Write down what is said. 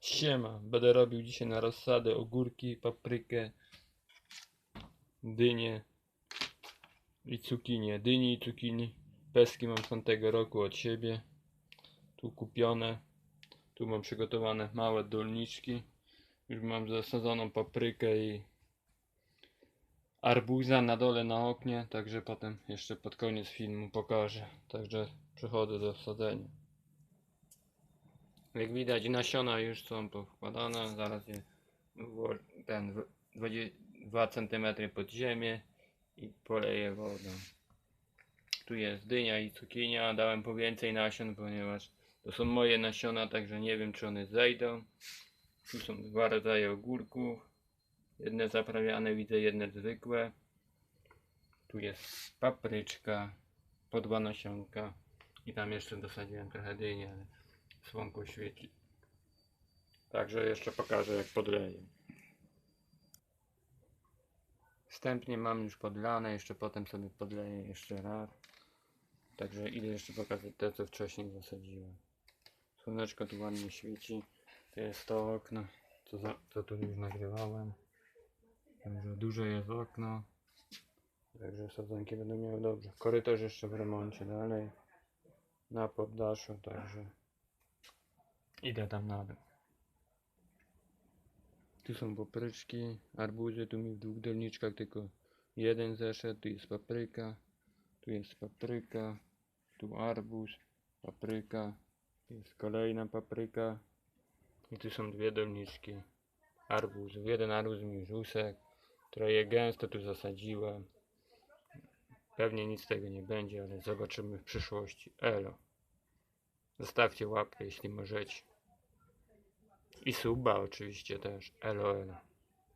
Siema, będę robił dzisiaj na rozsadę ogórki, paprykę, dynię i cukinię. Dyni i cukinii. Peski mam z tamtego roku od siebie. Tu kupione. Tu mam przygotowane małe dolniczki. Już mam zasadzoną paprykę i arbuza na dole na oknie, także potem jeszcze pod koniec filmu pokażę. Także przechodzę do sadzenia. Jak widać nasiona już są powkładane, zaraz je wło- ten w- 2 cm pod ziemię i poleję wodą. Tu jest dynia i cukinia, dałem po więcej nasion, ponieważ to są moje nasiona, także nie wiem czy one zejdą. Tu są dwa rodzaje ogórków. Jedne zaprawiane, widzę jedne zwykłe. Tu jest papryczka, po dwa nasionka i tam jeszcze dosadziłem trochę dyni, ale słonko świeci. Także jeszcze pokażę jak podleję. Wstępnie mam już podlane, jeszcze potem sobie podleję jeszcze raz. Także idę jeszcze pokazać te co wcześniej zasadziłem. Słoneczko tu ładnie świeci. To jest to okno, co, za, co tu już nagrywałem. Także duże jest okno. Także sadzonki będą miały dobrze. Korytarz jeszcze w remoncie dalej. Na poddaszu, także idę tam na dół. Tu są papryczki, arbuzy, tu mi w dwóch dolniczkach tylko jeden zeszedł, tu jest papryka, tu jest papryka, tu arbuz, papryka, tu jest kolejna papryka i tu są dwie dolniczki arbuzów. Jeden arbuz mi już usekł, trochę gęsto tu zasadziłem. Pewnie nic z tego nie będzie, ale zobaczymy w przyszłości. Elo. Zostawcie łapkę, jeśli możecie. I suba oczywiście też. Elo, elo.